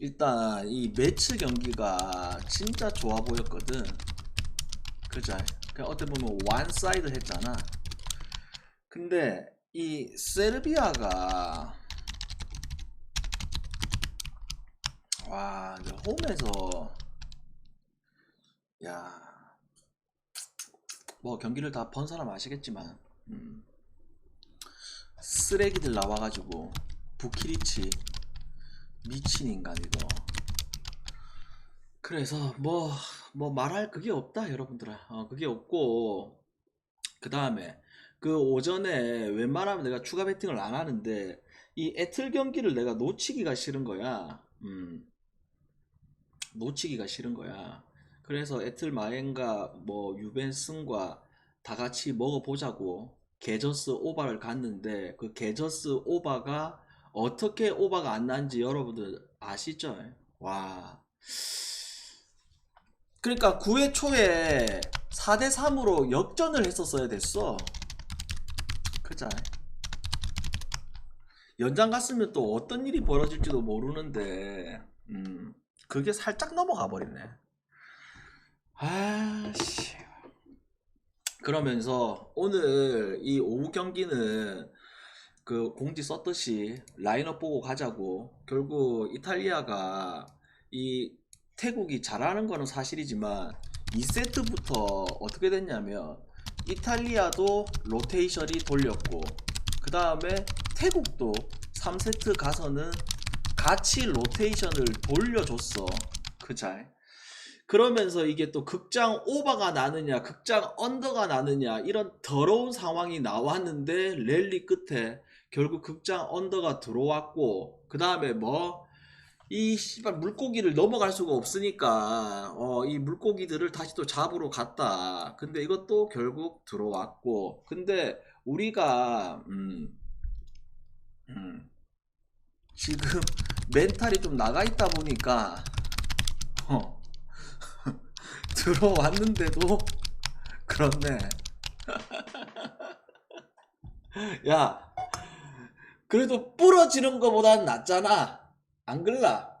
일단 이 매치 경기가 진짜 좋아 보였거든. 그죠? 그냥 어떻게 보면 완사이드 했잖아. 근데 이 세르비아가 와 이제 홈에서 야 뭐 경기를 다 본 사람 아시겠지만 음, 쓰레기들 나와가지고 부키리치 미친 인간 이거. 그래서 뭐뭐 말할 그게 없다 여러분들아. 어, 그게 없고. 그 다음에 그 오전에 웬만하면 내가 추가 배팅을 안 하는데 이 애틀 경기를 내가 놓치기가 싫은 거야. 음. 놓치기가 싫은 거야. 그래서 애틀 마엔과 뭐 유벤슨과 다 같이 먹어보자고. 게저스 오바를 갔는데 그 게저스 오바가 어떻게 오바가 안 난지 여러분들 아시죠? 와. 그러니까 9회 초에 4대 3으로 역전을 했었어야 됐어. 그자. 연장 갔으면 또 어떤 일이 벌어질지도 모르는데, 음, 그게 살짝 넘어가 버리네. 아씨. 그러면서 오늘 이 오후 경기는 그 공지 썼듯이 라인업 보고 가자고. 결국 이탈리아가 이 태국이 잘하는 거는 사실이지만 2세트부터 어떻게 됐냐면 이탈리아도 로테이션이 돌렸고 그 다음에 태국도 3세트 가서는 같이 로테이션을 돌려줬어 그잘. 그러면서 이게 또 극장 오버가 나느냐 극장 언더가 나느냐 이런 더러운 상황이 나왔는데 랠리 끝에 결국 극장 언더가 들어왔고 그 다음에 뭐 이 씨발 물고기를 넘어갈 수가 없으니까 어 이 물고기들을 다시 또 잡으러 갔다. 근데 이것도 결국 들어왔고 근데 우리가 음, 음, 지금 멘탈이 좀 나가 있다 보니까 어, 들어왔는데도 그렇네. 야, 그래도 부러지는 거보단 낫잖아. 안 글라?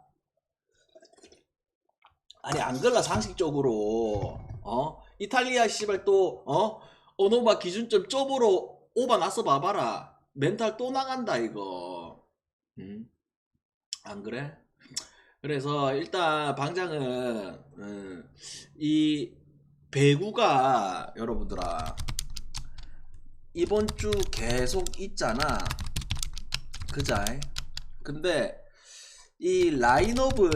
아니 안 글라 상식적으로. 어? 이탈리아 씨발 또 어? 오노바 기준점 쪽으로 오바 났어 봐봐라. 멘탈 또 나간다 이거. 음 안 그래? 그래서 일단 방장은 음, 이 배구가 여러분들아 이번 주 계속 있잖아 그자 근데 이 라인업을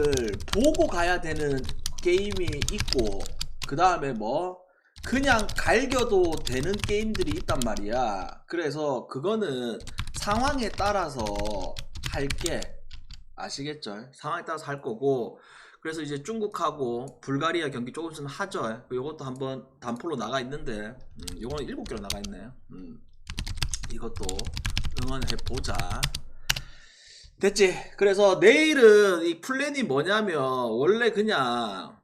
보고 가야 되는 게임이 있고 그 다음에 뭐 그냥 갈겨도 되는 게임들이 있단 말이야. 그래서 그거는 상황에 따라서 할게 아시겠죠? 상황에 따라서 할 거고. 그래서 이제 중국하고 불가리아 경기 조금 있으면 하죠 이것도 한번 단폴로 나가 있는데 음, 이거는 7개로 나가 있네 음, 이것도 응원해 보자 됐지. 그래서 내일은 이 플랜이 뭐냐면 원래 그냥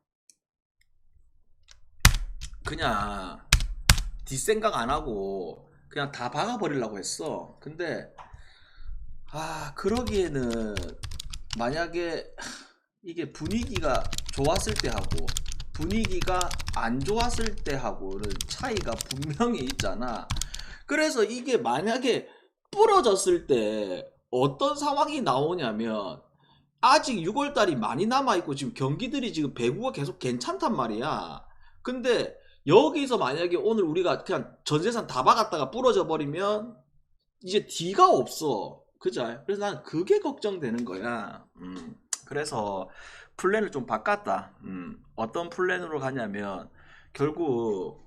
그냥 뒷생각 안 하고 그냥 다 박아버리려고 했어. 근데 아 그러기에는 만약에 이게 분위기가 좋았을 때 하고 분위기가 안 좋았을 때 하고는 차이가 분명히 있잖아. 그래서 이게 만약에 부러졌을 때 어떤 상황이 나오냐면 아직 6월달이 많이 남아있고 지금 경기들이 지금 배구가 계속 괜찮단 말이야. 근데 여기서 만약에 오늘 우리가 그냥 전재산 다 박았다가 부러져 버리면 이제 뒤가 없어. 그죠? 그래서 난 그게 걱정되는 거야. 음, 그래서 플랜을 좀 바꿨다. 음, 어떤 플랜으로 가냐면 결국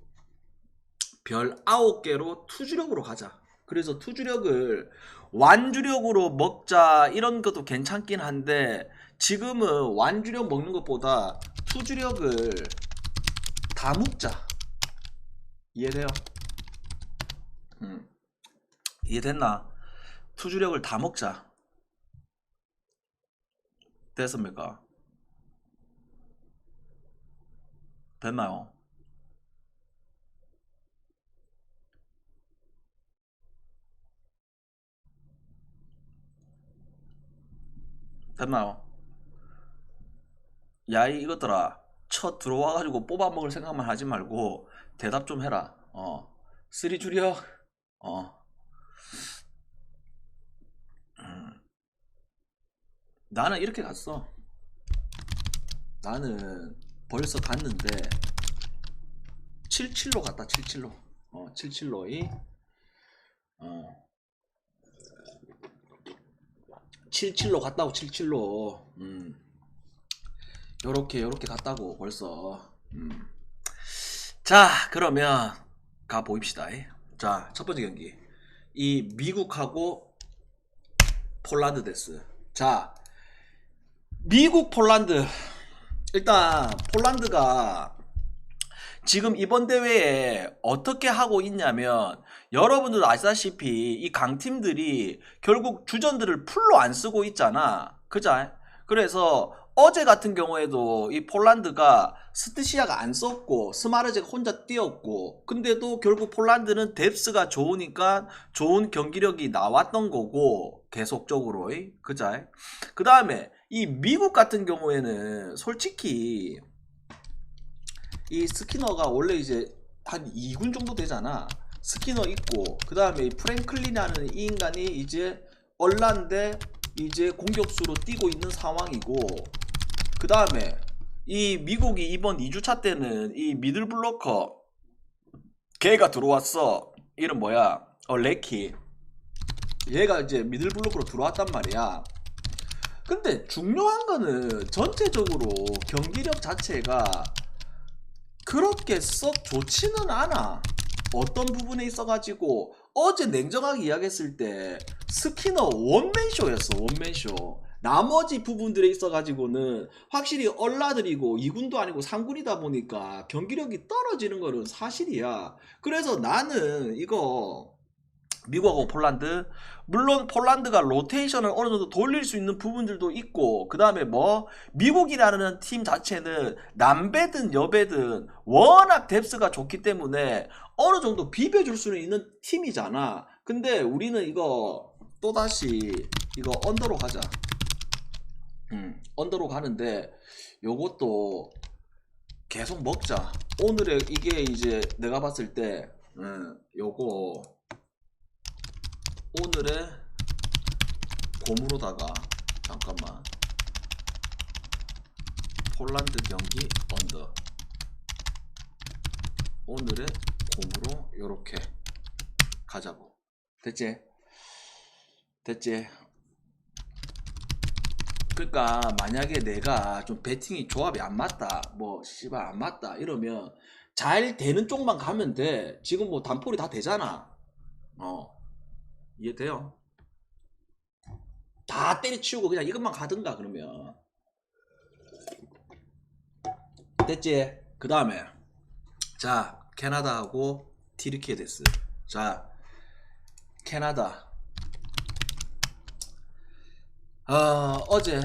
별 9개로 투주력으로 가자. 그래서 투주력을 완주력으로 먹자 이런 것도 괜찮긴 한데 지금은 완주력 먹는 것보다 투주력을 다 먹자 이해돼요? 음. 이해됐나? 투주력을 다 먹자 됐습니까? 됐나요? 됐나요? 야이 이것들아 첫 들어와가지고 뽑아먹을 생각만 하지 말고 대답 좀 해라. 어. 쓰리 줄여. 어. 음. 나는 이렇게 갔어. 나는 벌써 갔는데 77로 갔다 77로. 어 77로 이. 어 77로 갔다고 77로. 음. 요렇게 요렇게 갔다고 벌써. 음. 자 그러면 가 보입시다. 자 첫 번째 경기. 이 미국하고 폴란드 데스. 자 미국 폴란드. 일단 폴란드가 지금 이번 대회에 어떻게 하고 있냐면 여러분들도 아시다시피 이 강팀들이 결국 주전들을 풀로 안 쓰고 있잖아. 그자 그래서 어제 같은 경우에도 이 폴란드가 스트시아가 안 썼고 스마르제가 혼자 뛰었고 근데도 결국 폴란드는 뎁스가 좋으니까 좋은 경기력이 나왔던 거고 계속적으로 그자 그 다음에 이 미국 같은 경우에는 솔직히 이 스키너가 원래 이제 한 2군 정도 되잖아. 스키너 있고 그 다음에 프랭클린이라는 이 인간이 이제 얼란데 이제 공격수로 뛰고 있는 상황이고 그 다음에 이 미국이 이번 2주차 때는 이 미들 블로커 걔가 들어왔어. 이름 뭐야? 어 레키. 얘가 이제 미들 블로커로 들어왔단 말이야. 근데 중요한 거는 전체적으로 경기력 자체가 그렇게 썩 좋지는 않아. 어떤 부분에 있어가지고 어제 냉정하게 이야기했을 때 스키너 원맨쇼였어 원맨쇼. 나머지 부분들에 있어가지고는 확실히 얼라들이고 2군도 아니고 3군이다 보니까 경기력이 떨어지는 거는 사실이야. 그래서 나는 이거 미국하고 폴란드. 물론 폴란드가 로테이션을 어느 정도 돌릴 수 있는 부분들도 있고 그 다음에 뭐 미국이라는 팀 자체는 남배든 여배든 워낙 뎁스가 좋기 때문에 어느 정도 비벼줄 수는 있는 팀이잖아. 근데 우리는 이거 또다시 이거 언더로 가자. 음, 언더로 가는데 요것도 계속 먹자. 오늘의 이게 이제 내가 봤을 때 음, 요거 오늘의 곰으로다가 잠깐만. 폴란드 경기 언더. 오늘의 곰으로 요렇게 가자고. 됐지? 됐지? 그러니까 만약에 내가 좀 배팅이 조합이 안 맞다 뭐 씨발 안 맞다 이러면 잘 되는 쪽만 가면 돼. 지금 뭐 단폴이 다 되잖아. 어 이해돼요? 다 때려치우고 그냥 이것만 가든가 그러면 됐지? 그 다음에 자 캐나다하고 티르키에 됐어 자 캐나다 어, 어제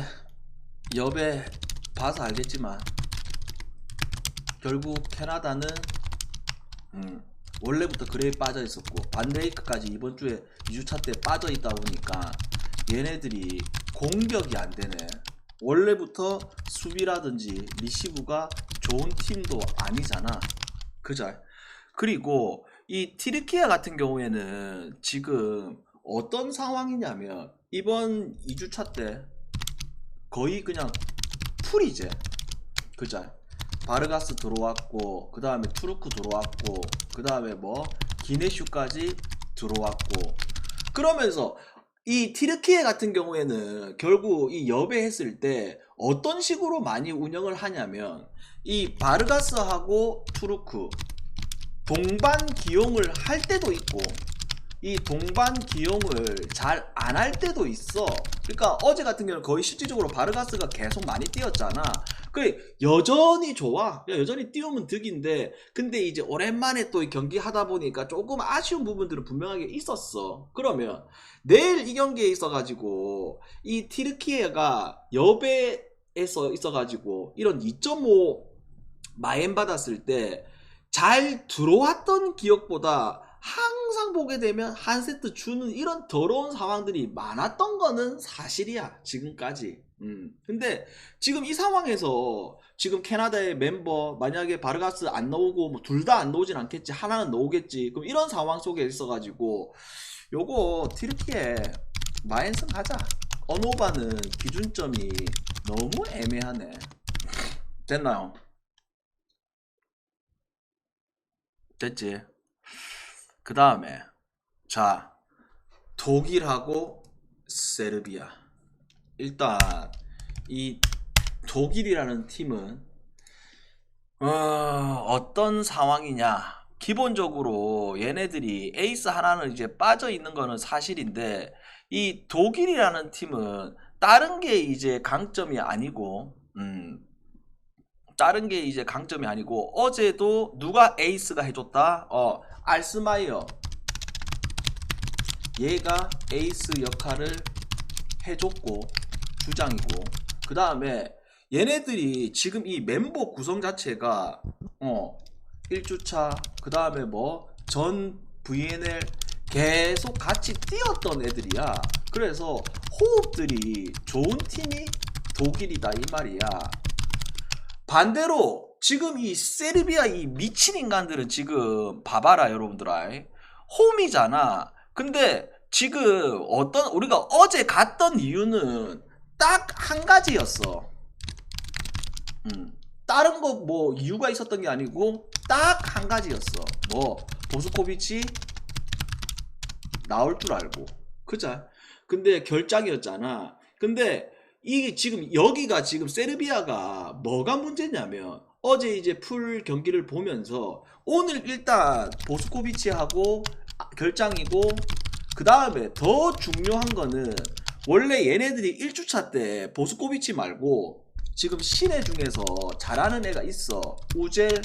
여배 봐서 알겠지만 결국 캐나다는 음, 원래부터 그레이 빠져 있었고 반데이크까지 이번 주에 2주차 때 빠져 있다 보니까 얘네들이 공격이 안 되네. 원래부터 수비라든지 리시브가 좋은 팀도 아니잖아. 그자. 그리고 이 티르키아 같은 경우에는 지금 어떤 상황이냐면 이번 2주차 때 거의 그냥 풀이제. 그자. 바르가스 들어왔고 그 다음에 투르크 들어왔고 그 다음에 뭐 기네슈까지 들어왔고. 그러면서 이 티르키에 같은 경우에는 결국 이 여배했을 때 어떤 식으로 많이 운영을 하냐면 이 바르가스하고 투르크 동반 기용을 할 때도 있고 이 동반 기용을 잘 안 할 때도 있어. 그러니까 어제 같은 경우는 거의 실질적으로 바르가스가 계속 많이 뛰었잖아. 그 여전히 좋아. 여전히 띄우면 득인데 근데 이제 오랜만에 또 경기 하다 보니까 조금 아쉬운 부분들은 분명하게 있었어. 그러면 내일 이 경기에 있어 가지고 이 티르키에가 여배에서 있어 가지고 이런 2.5 마엔 받았을 때 잘 들어왔던 기억보다 항상 보게 되면 한 세트 주는 이런 더러운 상황들이 많았던 거는 사실이야 지금까지. 음. 근데 지금 이 상황에서 지금 캐나다의 멤버 만약에 바르가스 안 나오고 뭐 둘 다 안 나오진 않겠지 하나는 나오겠지 그럼 이런 상황 속에 있어가지고 요거 티르키에 마엔슨 하자 언오바는 기준점이 너무 애매하네 됐나요? 됐지 그 다음에 자 독일하고 세르비아. 일단 이 독일이라는 팀은 어, 어떤 상황이냐. 기본적으로 얘네들이 에이스 하나는 이제 빠져 있는 거는 사실인데 이 독일이라는 팀은 다른 게 이제 강점이 아니고 음, 다른 게 이제 강점이 아니고 어제도 누가 에이스가 해줬다? 어 알스마이어. 얘가 에이스 역할을 해줬고 주장이고. 그 다음에 얘네들이 지금 이 멤버 구성 자체가 어 1주차 그 다음에 뭐 전 VNL 계속 같이 뛰었던 애들이야. 그래서 호흡들이 좋은 팀이 독일이다 이 말이야. 반대로 지금 이 세르비아 이 미친 인간들은 지금 봐봐라 여러분들아 홈이잖아. 근데 지금 어떤 우리가 어제 갔던 이유는 딱 한 가지였어. 음, 다른 거 뭐 이유가 있었던 게 아니고 딱 한 가지였어. 뭐 보스코비치 나올 줄 알고. 그자 근데 결장이었잖아. 근데 이게 지금 여기가 지금 세르비아가 뭐가 문제냐면 어제 이제 풀 경기를 보면서 오늘 일단 보스코비치하고 아, 결장이고 그 다음에 더 중요한 거는 원래 얘네들이 1주차 때 보스코비치 말고 지금 신예 중에서 잘하는 애가 있어. 우젤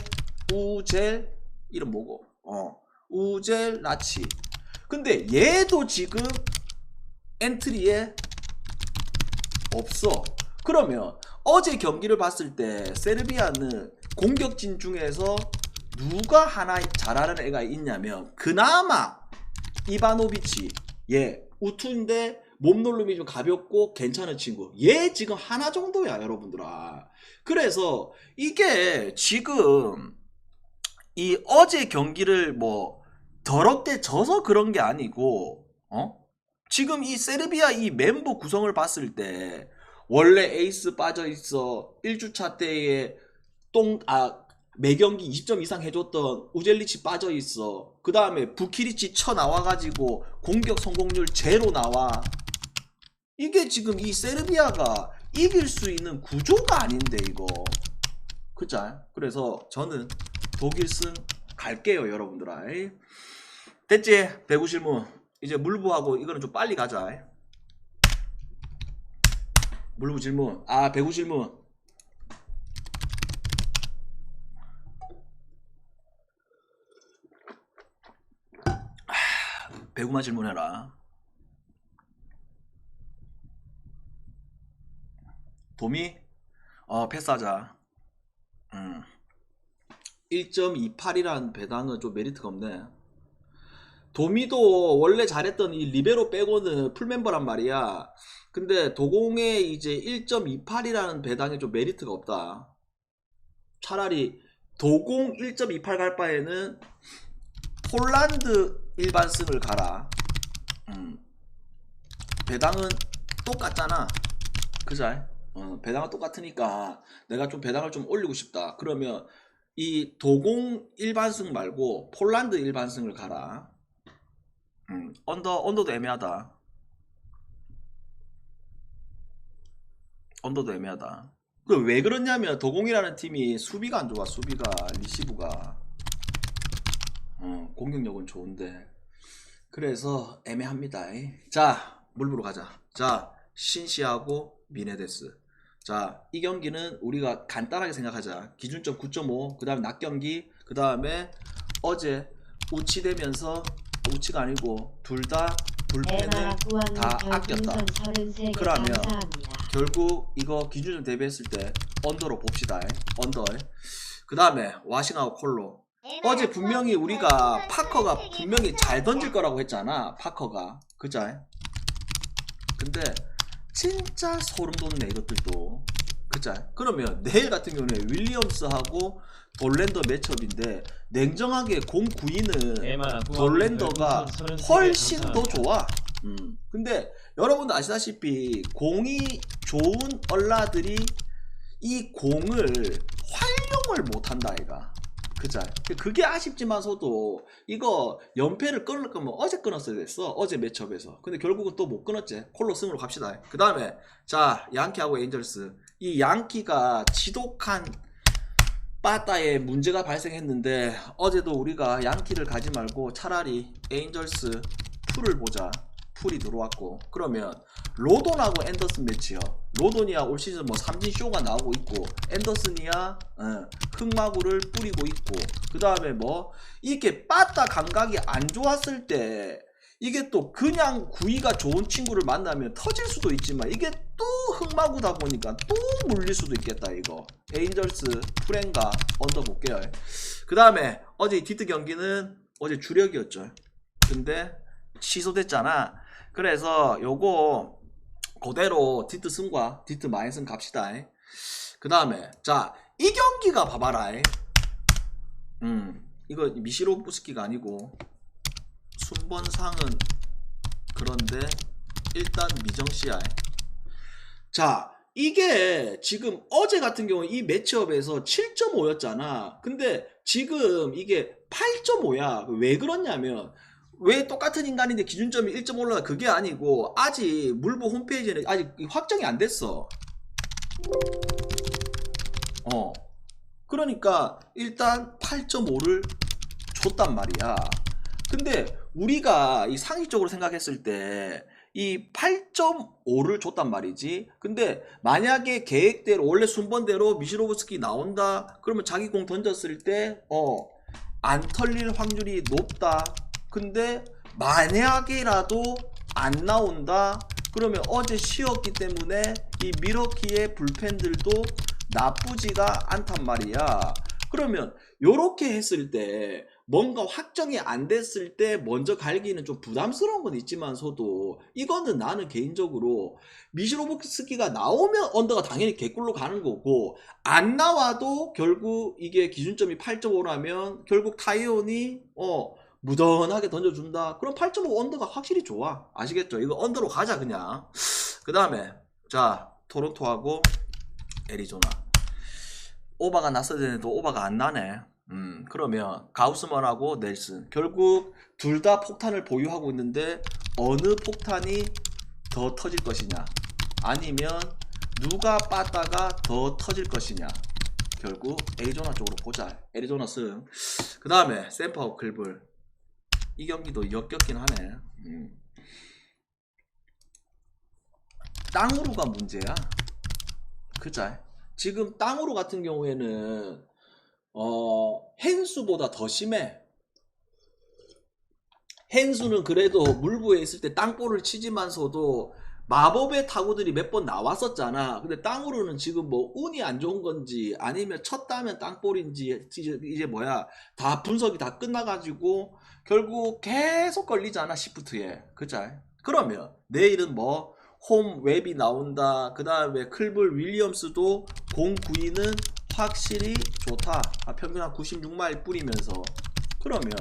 우젤 이름 뭐고? 어 우젤 라치. 근데 얘도 지금 엔트리에 없어. 그러면 어제 경기를 봤을 때 세르비아는 공격진 중에서 누가 하나 잘하는 애가 있냐면 그나마 이바노비치 얘 우투인데 몸놀림이 좀 가볍고 괜찮은 친구. 얘 지금 하나 정도야 여러분들아. 그래서 이게 지금 이 어제 경기를 뭐 더럽게 져서 그런 게 아니고 어? 지금 이 세르비아 이 멤버 구성을 봤을 때 원래 에이스 빠져 있어 1주차 때에 똥아 매경기 20점 이상 해줬던 우젤리치 빠져 있어. 그 다음에 부키리치 쳐 나와가지고 공격 성공률 제로 나와. 이게 지금 이 세르비아가 이길 수 있는 구조가 아닌데 이거. 그자 그래서 저는 독일 승 갈게요 여러분들아. 됐지? 배구 실무. 이제 물부하고 이거는 좀 빨리 가자 물부 질문. 아 배구 질문. 하, 배구만 질문해라. 도미? 어 패스하자. 음. 1.28이라는 배당은 좀 메리트가 없네 도미도 원래 잘했던 이 리베로 빼고는 풀멤버란 말이야. 근데 도공에 이제 1.28이라는 배당에 좀 메리트가 없다. 차라리 도공 1.28 갈 바에는 폴란드 일반승을 가라. 음. 배당은 똑같잖아. 그자? 어, 배당은 똑같으니까 내가 좀 배당을 좀 올리고 싶다. 그러면 이 도공 일반승 말고 폴란드 일반승을 가라. 음, 언더 언더도 애매하다. 언더도 애매하다. 그왜 그러냐면 도공이라는 팀이 수비가 안 좋아. 수비가 리시브가 어, 공격력은 좋은데 그래서 애매합니다. 자 물부로 가자. 자 신시하고 미네데스. 자 이 경기는 우리가 간단하게 생각하자. 기준점 9.5. 그 다음에 낮 경기. 그 다음에 어제 우치되면서 우치가 아니고 둘 다 불펜을 다 아꼈다. 그러면 결국 이거 기준점 대비했을 때 언더로 봅시다. 언더. 그 다음에 와싱하고 콜로. 어제 분명히 우리가 파커가 분명히 잘 던질 거라고 했잖아. 파커가. 그자? 근데 진짜 소름 돋네 이것들도. 그자? 그러면 내일 같은 경우는 윌리엄스하고 돌랜더 매첩인데 냉정하게 공 9위는 돌랜더가 훨씬 더 좋아. 음. 근데 여러분도 아시다시피 공이 좋은 얼라들이 이 공을 활용을 못한다 아이가. 그자. 그게 아쉽지만서도 이거 연패를 끊을 거면 어제 끊었어야 됐어. 어제 매첩에서. 근데 결국은 또 못 끊었지. 콜로승으로 갑시다. 그 다음에 자 양키하고 에인절스. 이 양키가 지독한 빠따에 문제가 발생했는데 어제도 우리가 양키를 가지 말고 차라리 에인절스 풀을 보자. 풀이 들어왔고 그러면 로돈하고 앤더슨 매치요. 로돈이야 올 시즌 뭐 삼진 쇼가 나오고 있고 앤더슨이야 어, 흑마구를 뿌리고 있고 그 다음에 뭐 이렇게 빠따 감각이 안 좋았을 때 이게 또 그냥 구위가 좋은 친구를 만나면 터질 수도 있지만 이게 또 흑마구다 보니까 또 물릴 수도 있겠다 이거. 에인절스 프렌가 언더 볼게요 그 다음에 어제 이 디트 경기는 어제 주력이었죠. 근데 취소됐잖아. 그래서 요거 그대로 디트 승과 디트 마이승 갑시다. 그 다음에 자 이 경기가 봐봐라. 음 이거 미시로프스키가 아니고 순번상은 그런데 일단 미정씨야. 자, 이게 지금 어제 같은 경우 이 매치업에서 7.5였잖아. 근데 지금 이게 8.5야. 왜 그렇냐면 왜 똑같은 인간인데 기준점이 1점 올라가 그게 아니고 아직 물보 홈페이지는 아직 확정이 안 됐어. 어. 그러니까 일단 8.5를 줬단 말이야. 근데 우리가 이 상식적으로 생각했을 때 이 8.5를 줬단 말이지. 근데 만약에 계획대로 원래 순번대로 미시로브스키 나온다. 그러면 자기 공 던졌을 때 어, 안 털릴 확률이 높다. 근데 만약에라도 안 나온다. 그러면 어제 쉬었기 때문에 이 미러키의 불펜들도 나쁘지가 않단 말이야. 그러면 요렇게 했을 때 뭔가 확정이 안 됐을 때 먼저 갈기는 좀 부담스러운 건 있지만서도 이거는 나는 개인적으로 미시로브스키가 나오면 언더가 당연히 개꿀로 가는 거고 안 나와도 결국 이게 기준점이 8.5라면 결국 타이온이 어 무던하게 던져준다. 그럼 8.5 언더가 확실히 좋아. 아시겠죠? 이거 언더로 가자 그냥. 그 다음에 자 토론토하고 애리조나. 오바가 났어야 되는데 오바가 안 나네 음, 그러면 가우스먼하고 넬슨. 결국 둘 다 폭탄을 보유하고 있는데 어느 폭탄이 더 터질 것이냐? 아니면 누가 빠다가 더 터질 것이냐? 결국 애리조나 쪽으로 보자. 애리조나 승그 다음에 샘퍼 클블. 이 경기도 역겹긴 하네. 음. 땅으로가 문제야. 그자 지금 땅으로 같은 경우에는 어, 헨수보다 더 심해. 헨수는 그래도 물부에 있을 때 땅볼을 치지만서도 마법의 타구들이 몇 번 나왔었잖아. 근데 땅으로는 지금 뭐 운이 안 좋은 건지 아니면 쳤다면 땅볼인지 이제, 이제 뭐야 다 분석이 다 끝나가지고 결국 계속 걸리잖아 시프트에. 그자? 그러면 내일은 뭐 홈 웹이 나온다. 그 다음에 클블 윌리엄스도 공 구위는 확실히 좋다. 아, 평균 한 96마일 뿌리면서 그러면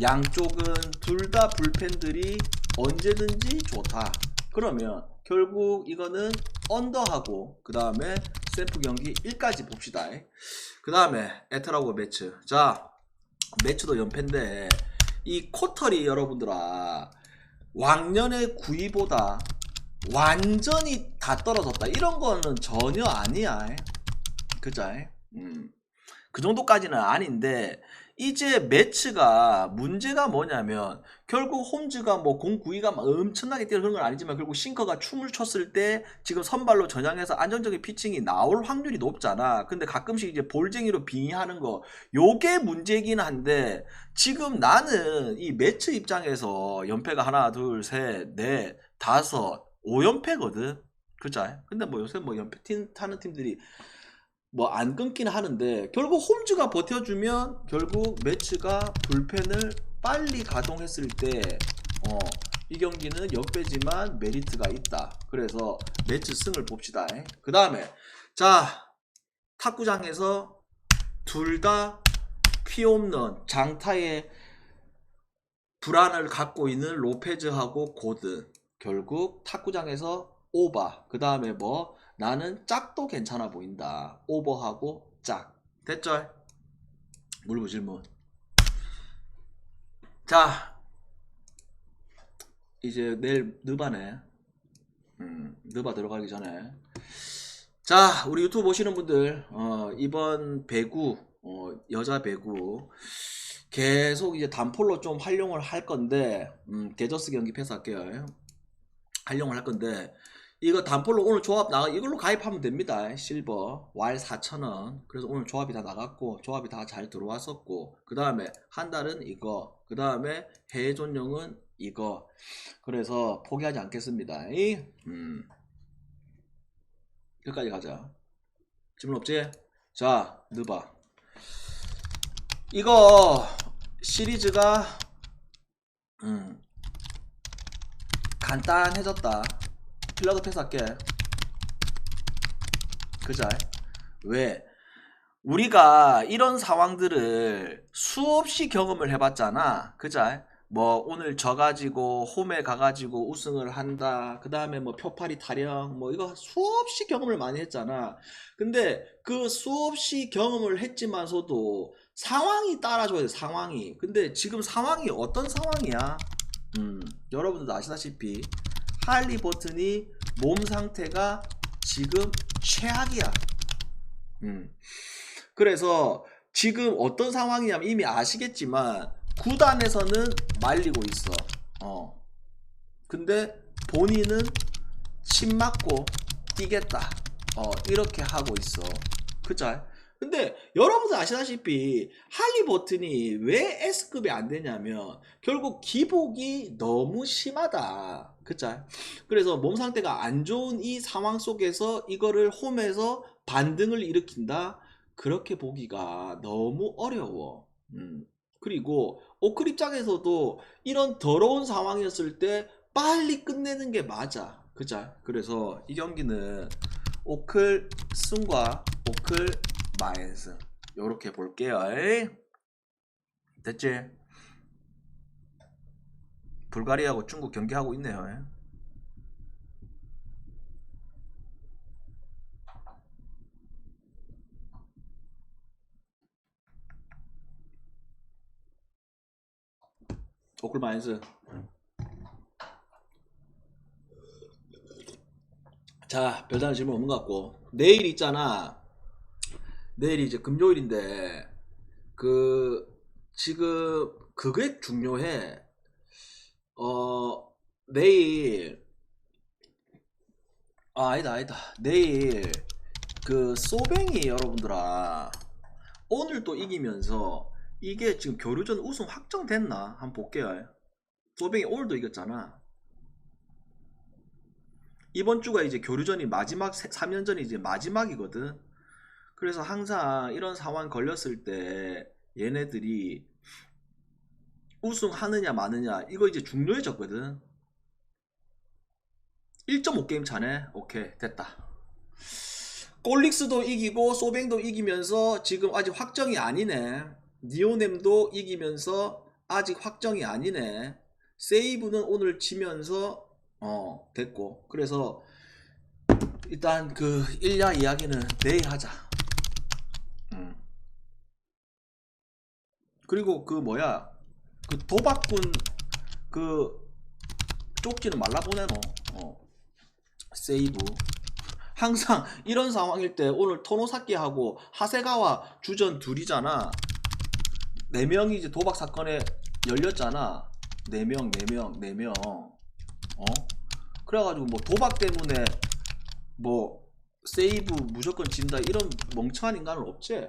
양쪽은 둘 다 불펜들이 언제든지 좋다. 그러면 결국 이거는 언더하고 그 다음에 샘프 경기 1까지 봅시다. 그 다음에 에터라고 매치. 자 매치도 연패인데 이 코털이 여러분들아 왕년의 9위보다 완전히 다 떨어졌다. 이런 거는 전혀 아니야. 그죠? 음. 그 정도까지는 아닌데 이제 매치가 문제가 뭐냐면 결국 홈즈가 뭐 공구위가 막 엄청나게 뛰어 그런 건 아니지만 결국 싱커가 춤을 췄을 때 지금 선발로 전향해서 안정적인 피칭이 나올 확률이 높잖아. 근데 가끔씩 이제 볼쟁이로 빙의하는 거 요게 문제긴 한데 지금 나는 이 매치 입장에서 연패가 하나 둘 셋 넷 다섯 5연패거든. 그죠? 근데 뭐 요새 뭐 연패 팀 타는 팀들이 뭐 안 끊기는 하는데 결국 홈즈가 버텨주면 결국 매치가 불펜을 빨리 가동했을 때 어, 이 경기는 역배지만 메리트가 있다. 그래서 매치 승을 봅시다. 그 다음에 자 탁구장에서 둘 다 피홈런 장타의 불안을 갖고 있는 로페즈하고 고든 결국 탁구장에서 오바 그 다음에 뭐 나는 짝도 괜찮아 보인다. 오버하고 짝. 됐죠? 물부 질문. 자 이제 내일 느바네. 음, 느바 들어가기 전에. 자 우리 유튜브 보시는 분들 어, 이번 배구 어, 여자 배구 계속 이제 단폴로 좀 활용을 할 건데 음, 대저스 경기 패스할게요. 활용을 할 건데 이거 단폴로 오늘 조합 나가 이걸로 가입하면 됩니다 실버 왈 4,000원 그래서 오늘 조합이 다 나갔고 조합이 다 잘 들어왔었고 그 다음에 한 달은 이거 그 다음에 해외 존용은 이거 그래서 포기하지 않겠습니다 이? 음. 여기까지 가자 질문 없지? 자 느바 이거 시리즈가 음, 간단해졌다. 필러드 패스할게. 그자? 왜? 우리가 이런 상황들을 수없이 경험을 해봤잖아. 그자? 뭐 오늘 져가지고 홈에 가가지고 우승을 한다. 그 다음에 뭐 표파리 타령 뭐 이거 수없이 경험을 많이 했잖아. 근데 그 수없이 경험을 했지만서도 상황이 따라줘야 돼 상황이. 근데 지금 상황이 어떤 상황이야? 음, 여러분들도 아시다시피 할리 버튼이 몸 상태가 지금 최악이야. 음. 그래서 지금 어떤 상황이냐면 이미 아시겠지만 구단에서는 말리고 있어. 어. 근데 본인은 침 맞고 뛰겠다. 어, 이렇게 하고 있어. 그죠? 근데 여러분들 아시다시피 할리 버튼이 왜 S급이 안 되냐면 결국 기복이 너무 심하다. 그쵸? 그래서 몸 상태가 안 좋은 이 상황 속에서 이거를 홈에서 반등을 일으킨다? 그렇게 보기가 너무 어려워. 음. 그리고 오클 입장에서도 이런 더러운 상황이었을 때 빨리 끝내는 게 맞아. 그죠? 그래서 이 경기는 오클 승과 오클 마이너스 요렇게 볼게요. 에이? 됐지? 불가리아하고 중국 경기하고 있네요. 에이? 오클 마이너스 자 별다른 질문 없는 것 같고 내일 있잖아 내일이 이제 금요일인데 그 지금 그게 중요해. 어 내일 아 아니다 아니다 내일 그 소뱅이 여러분들아 오늘 또 이기면서 이게 지금 교류전 우승 확정됐나 한번 볼게요. 소뱅이 오늘도 이겼잖아. 이번 주가 이제 교류전이 마지막 3년전이 이제 마지막이거든. 그래서 항상 이런 상황 걸렸을 때 얘네들이 우승하느냐 마느냐 이거 이제 중요해졌거든. 1.5게임 차네. 오케이 됐다. 꼴릭스도 이기고 소뱅도 이기면서 지금 아직 확정이 아니네. 니오넴도 이기면서 아직 확정이 아니네. 세이브는 오늘 지면서 어 됐고. 그래서 일단 그 1야 이야기는 내일 하자 그리고 그 뭐야 그 도박꾼 그 쪽지는 말라 보내노. 어. 세이브. 항상 이런 상황일 때 오늘 토노사키하고 하세가와 주전 둘이잖아. 네 명이 이제 도박 사건에 열렸잖아. 네 명 네 명 네 명. 어? 그래가지고 뭐 도박 때문에 뭐 세이브 무조건 진다 이런 멍청한 인간은 없지.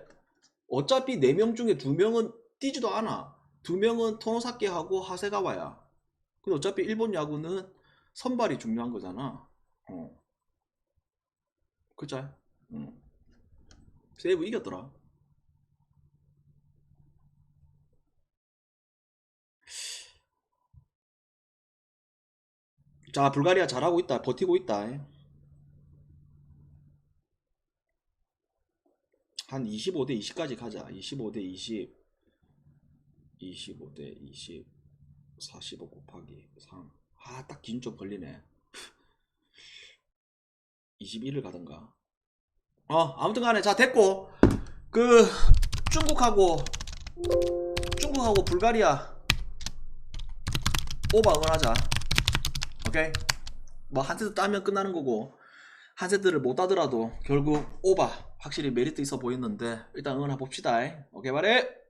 어차피 네 명 중에 두명은 뛰지도 않아. 두 명은 토노사키하고 하세가와야. 근데 어차피 일본 야구는 선발이 중요한 거잖아. 어. 그죠? 응. 세이브 이겼더라. 자, 불가리아 잘하고 있다. 버티고 있다. 한 25대 20까지 가자. 25대 20. 25대 20. 45 곱하기 3. 아, 딱 긴 좀 걸리네. 21을 가던가. 어, 아무튼 간에 자, 됐고. 그 중국하고 중국하고 불가리아 오바 응원하자. 오케이? 뭐 한 세트 따면 끝나는 거고 한 세트를 못 따더라도 결국 오바 확실히 메리트 있어 보이는데 일단 응원해 봅시다. 오케이 말해.